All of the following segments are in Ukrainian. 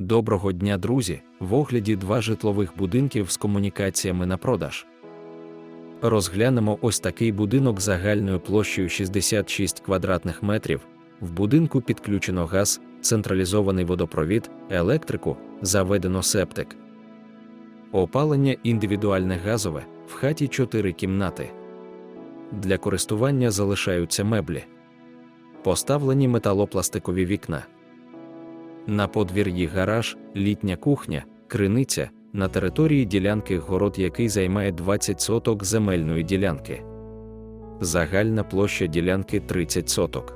Доброго дня, друзі! В огляді два житлових будинків з комунікаціями на продаж. Розглянемо ось такий будинок загальною площею 66 квадратних метрів. В будинку підключено газ, централізований водопровід, електрику, заведено септик. Опалення індивідуальне газове, в хаті 4 кімнати. Для користування залишаються меблі. Поставлені металопластикові вікна. На подвір'ї гараж, літня кухня, криниця, на території ділянки город, який займає 20 соток земельної ділянки. Загальна площа ділянки 30 соток.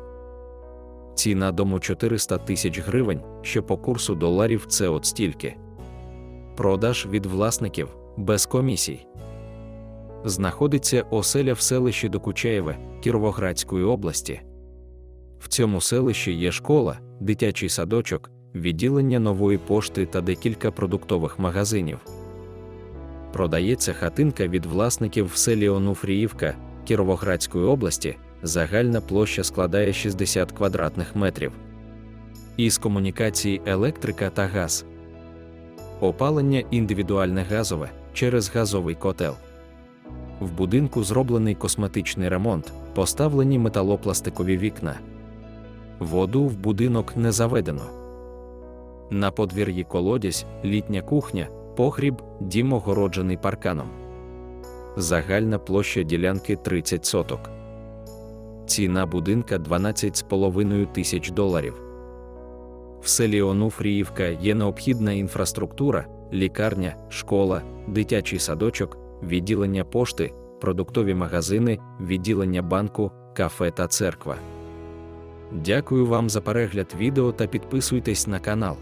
Ціна дому 400 тисяч гривень, що по курсу доларів це от стільки. Продаж від власників без комісій. Знаходиться оселя в селищі Докучаєве Кіровоградської області. В цьому селищі є школа, дитячий садочок, відділення нової пошти та декілька продуктових магазинів. Продається хатинка від власників в селі Онуфріївка Кіровоградської області. Загальна площа складає 60 квадратних метрів. Із комунікації електрика та газ. Опалення індивідуальне газове через газовий котел. В будинку зроблений косметичний ремонт, поставлені металопластикові вікна. Воду в будинок не заведено. На подвір'ї колодязь, літня кухня, погріб, дім огороджений парканом. Загальна площа ділянки 30 соток. Ціна будинка 12,5 тисяч доларів. В селі Онуфріївка є необхідна інфраструктура, лікарня, школа, дитячий садочок, відділення пошти, продуктові магазини, відділення банку, кафе та церква. Дякую вам за перегляд відео та підписуйтесь на канал.